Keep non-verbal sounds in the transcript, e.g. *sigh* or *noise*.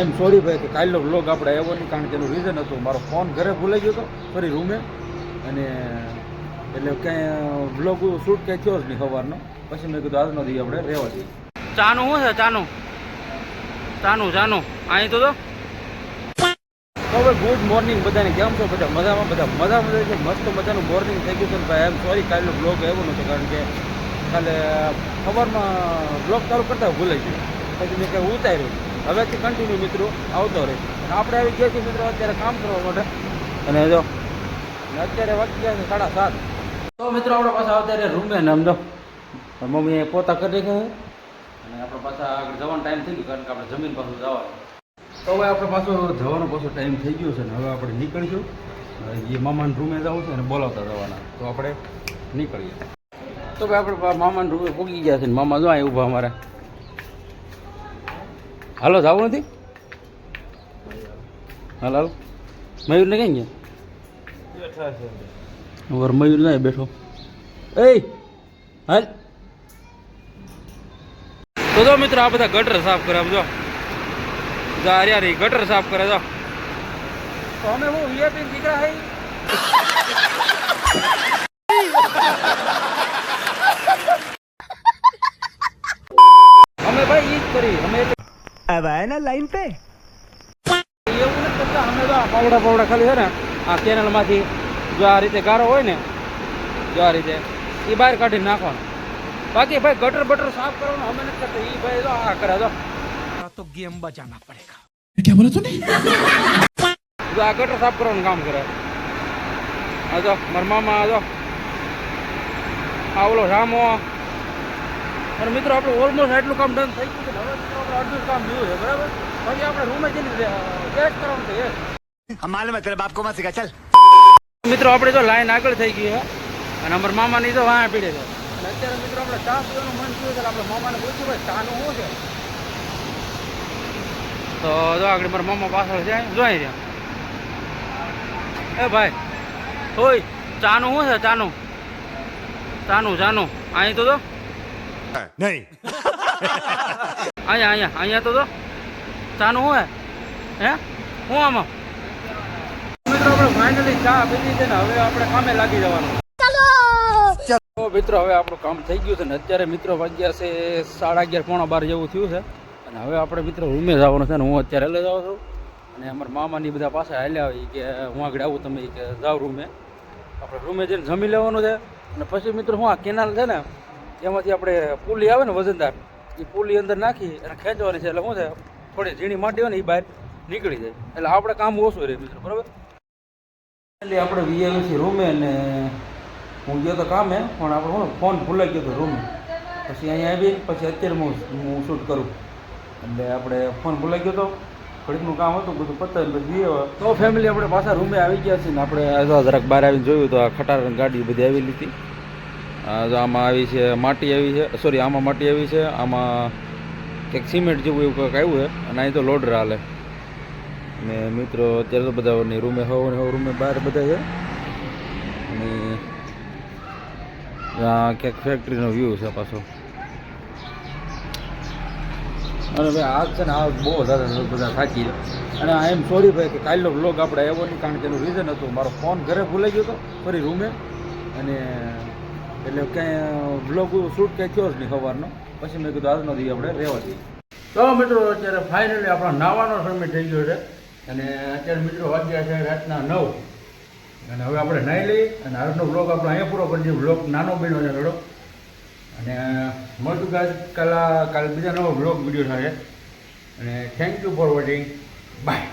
I am sorry ભાઈ કે કાલનો વ્લોગ આપણે આવ્યો નહીં કારણ કે એનું રીઝન હતું. મારો ફોન ઘરે ભૂલાઈ ગયો હતો ફરી રૂમે. અને એટલે કાંઈ વ્લોગ શૂટ કાંઈ થયો જ નહીં સવારનો. પછી મેં કીધું આજનો દઈએ આપણે રહેવા દઈએ. ચાનું શું છે ચાનું? ચાનું ચાનું. અહીં તો તો. હવે ગુડ મોર્નિંગ બધાને. કેમ છો બધા? મજામાં? બધા મજા મજા છે? મસ્ત મજાનું મોર્નિંગ થઈ ગયું છે ભાઈ. એમ સોરી કાલનો બ્લોગ આવ્યો નહોતો કારણ કે કાલે સવારમાં બ્લોગ ચાલુ કરતા ભૂલાઈ ગયું. પછી મેં કંઈ ઉતાર્યું હવેથી કન્ટિન્યુ મિત્રો આવતો રહે. આપણે આવી ગયા છીએ મિત્રો અત્યારે કામ કરવા માટે. અને જો અત્યારે વાગી ગયા છે સાડા સાત. તો મિત્રો આપણે પાછા અત્યારે રૂમે ને આમ જો મમ્મીએ પોતા કરી ગયા અને આપણે પાછા આગળ જવાનો ટાઈમ થઈ ગયો, કારણ કે આપણે જમીન પાછું જવા તો હવે આપણે પાછો જવાનો પાછો ટાઈમ થઈ ગયો છે ને હવે આપણે નીકળીશું. એ મામાને રૂમે જવું છે ને બોલાવતા જવાના. તો આપણે નીકળીએ. તો ભાઈ આપણે મામાને રૂમે પૂગી ગયા છે ને મામા જો ઊભા અમારા. હાલો, જવું નથી? હાલ, હાલો. મયુરને કઈ ગયા? વર મયુર ના બેઠો. એ હાલ. તો જો મિત્રો, આ બધા ગટર સાફ કરે જો. જા અરે ગટર સાફ કરે જો. તમે હું વીઆઈપી દીકરા હઈ अब आए ना लाइन पे એવું નથી કરતા અમે તો આ પાવડા પાવડા ખાલી છે ને આ કેનલમાંથી જો આ રીતે ગારો હોય ને જો આ રીતે એ બહાર કાઢીને નાખવાનો બાકી ભાઈ ગટર બટર સાફ કરવાનું અમે નથી કરતા એ ભાઈ જો આ કરે જો तो गेम बजाना पड़ेगा જો આ ગટર સાફ કરવાનું કામ કરે આ જો મારા મામા આ જો આ ઓલો રામો અને મિત્રો આપણે ઓલમોસ્ટ આટલું કામ ડન થઈ ગયું અડધું કામ બાપ કો માં ચાલ. મિત્રો આપણે તો લાઈન આગળ થઈ ગઈ છે અને અમારા મામા ની તો વાહ પીડે છે. અત્યારે મિત્રો આપણે ચા પીવાનું મન થયું છે આપણે મામાને પૂછ્યું ભાઈ ચાનું શું છે? તો જો આગળ મારા મામા પાછળ છે જોઈ રહ્યા. એ ભાઈ હોય ચાનું શું છે ચાનું? ચાનું ચાનું. અહીં તો નહીં. *laughs* અહીંયા અહીંયા અહીંયા તો ચાનું શું હે? હે? આમાં? મિત્રો આપણે ફાઇનલી ચા પી લીધી ને હવે આપણે કામે લાગી જવાનું. મિત્રો હવે આપણું કામ થઈ ગયું છે ને અત્યારે મિત્રો વાગ્યા છે સાડા અગિયાર પોણા બાર જેવું થયું છે. અને હવે આપણે મિત્રો રૂમે જવાનું છે ને હું અત્યારે લઈ જાઉં છું. અને અમારા મામાની બધા પાસે હાલ્યા હોય કે હું આગળ આવું તમે કે જાઓ રૂમે. આપણે રૂમે જઈને જમી લેવાનું છે. અને પછી મિત્રો હું આ કેનાલ છે ને એમાંથી આપણે પુલી આવે ને વજનદાર. એ પુલી અંદર નાખી અને ખેંચવાની છે. એટલે શું છે? થોડી ઝીણી માટી હોય ને એ બહાર નીકળી જાય. એટલે આપણે કામ ઓછું રહે મિત્રો બરાબર? એટલે આપણે વીઆઈસી રૂમે અને હું ગયો તો કામે પણ આપણે શું ફોન ભૂલાઈ ગયો તો રૂમે. પછી અહીંયા આવી પછી અત્યારે હું હું શૂટ કરું. એટલે આપણે ફોન ભૂલાઈ ગયો તો ઘડીકનું કામ હતું બધું પતાવી પછી તો ફેમિલી આપણે પાછા રૂમે આવી ગયા છીએ ને આપણે આ જરાક બહાર આવીને જોયું તો આ ખટાર ગાડી બધી આવેલી હતી. આમાં આવી છે, માટી આવી છે સોરી આમાં માટી આવી છે, આમાં કંઈક સિમેન્ટ જેવું એવું કંઈક આવ્યું છે, અને અહીં તો લોડર હાલે. અને મિત્રો, અત્યારે તો બધા રૂમે હોવ ને હોવ રૂમે બહાર બધા છે. અને ક્યાંક ફેક્ટરીનો વ્યૂ છે પાછો. અને ભાઈ, આ છે ને, આ બહુ વધારે બધા થાકી છે અને આઈ એમ સોરી ભાઈ, કે કાલનો બ્લોગ આપણે આવ્યો નહીં, કારણ કે એનું રીઝન હતું. મારો ફોન ઘરે ભૂલાઈ ગયો હતો, ફરી રૂમે. અને એટલે કાંઈ બ્લોગ શૂટ કાંઈ થયો જ નહીં સવારનો. પછી મેં કીધું આજનો દી આપણે રહેવા દઈએ. તો મિત્રો, અત્યારે ફાઇનલી આપણો નાવાનો સમય થઈ ગયો છે. અને અત્યારે મિત્રો વાગ્યા છે રાતના નવ. અને હવે આપણે નાહી લઈએ અને આજનો બ્લોગ આપણે અહીંયા પૂરો કરી દઈએ. બ્લોગ નાનો બન્યો છે થોડો. અને મળતું કાલ કાલ કાલ બીજા નવો બ્લોગ વીડિયો સાથે. અને thank you for watching bye